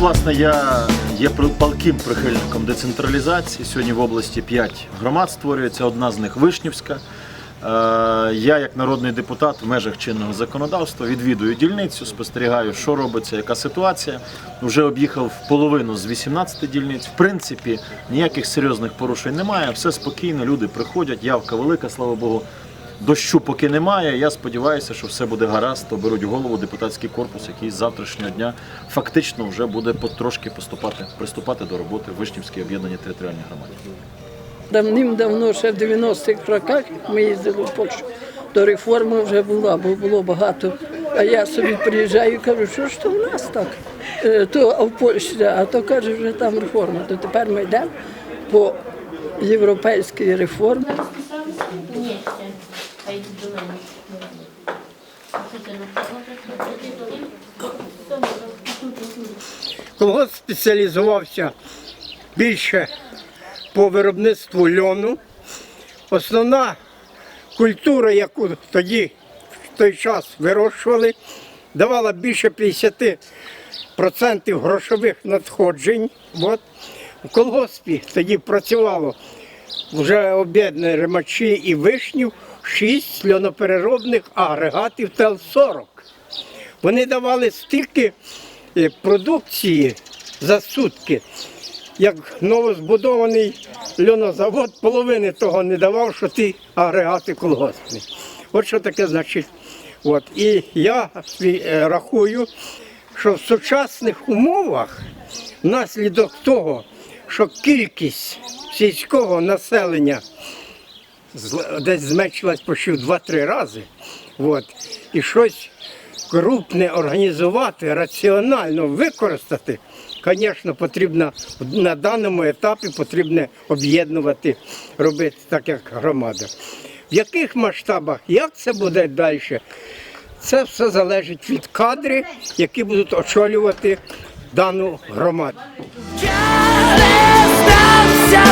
власне, я є палким прихильником децентралізації. Сьогодні в області 5 громад створюється, одна з них Вишнівська. Е, Я, як народний депутат, в межах чинного законодавства відвідую дільницю, спостерігаю, що робиться, яка ситуація. Вже об'їхав половину з 18 дільниць. В принципі, ніяких серйозних порушень немає. Все спокійно, люди приходять, явка велика, слава Богу. Дощу поки немає. Я сподіваюся, що все буде гаразд. Оберуть голову депутатський корпус, який з завтрашнього дня фактично вже буде потрошки поступати, приступати до роботи в Вишнівській об'єднаній територіальній громаді. Давним-давно, ще в 90-х роках, ми їздили в Польщу. До реформи вже була, бо було багато. А я собі приїжджаю і кажу, що ж то в нас так? Е, То в Польщі, а то каже, вже там реформа. То тепер ми йдемо по європейській реформі. Колгосп спеціалізувався більше по виробництву льону. Основна культура, яку тоді в той час вирощували, давала більше 50% грошових надходжень. От. У колгоспі тоді працювало вже об'єднані ремачі і вишнів, 6 льонопереробних агрегатів ТЕЛ-40. Вони давали стільки е, продукції за сутки, як новозбудований льонозавод половини того не давав, що ті агрегати колгоспні. От що таке значить. От. І я е, рахую, що в сучасних умовах внаслідок того, що кількість сільського населення десь зменшилась почти 2-3 рази. От. І щось крупне організувати, раціонально використати, звісно, потрібно на даному етапі потрібно об'єднувати, робити так, як громада. В яких масштабах, як це буде далі? Це все залежить від кадрів, які будуть очолювати дану громаду. Стався